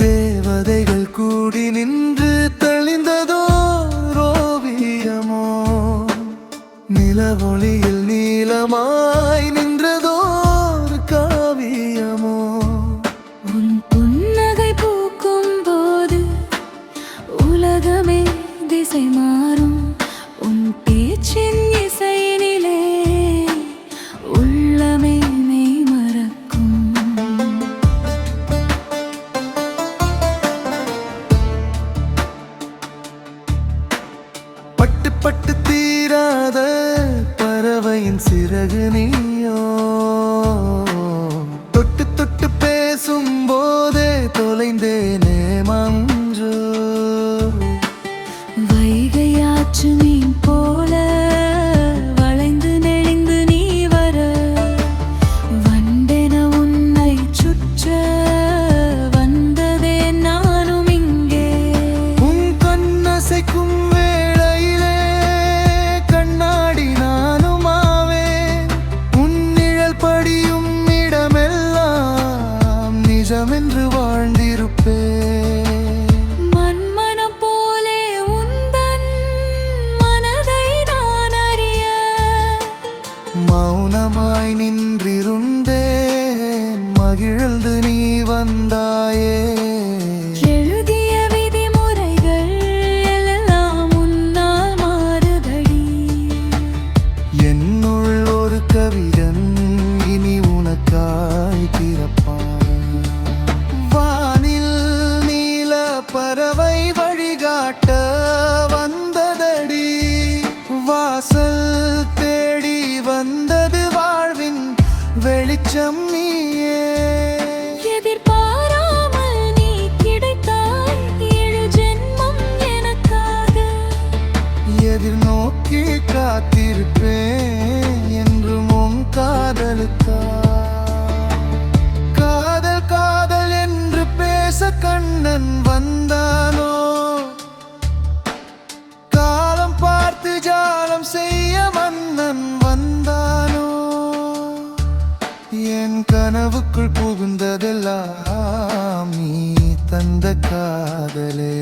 தேவதைகள் கூடி நின்று தெளிந்ததோ ரோவியமோ நிலவொளியில் பட்டு தீராத பறவையின் சிறகு நீ. மௌனமாய் நின்றிருந்தேன். மகிழ்ந்து நீ வந்தாயே. எழுதிய விதிமுறைகள் எல்லாம் உன்னால் மாறுதடி. என்னுள் ஒரு கவிதன் இனி உனக்காய் பிறப்பான். வானில் நீல பறவை வழிகாட்ட வந்ததடி. வாசல் வெளிச்சம் நீயே. எதிர்பாராமல் நீ கிடைத்தாய். ஏழு ஜென்மம் எனக்காக. எதிர்நோக்கி காத்திருப்பேன் என்றும் உன் காதலுக்கா. காதல் காதல் என்று பேச கண்ணன் வந்தானோ. என் கனவுக்குள் புகுந்ததெல்லாம் நீ தந்த காதலே.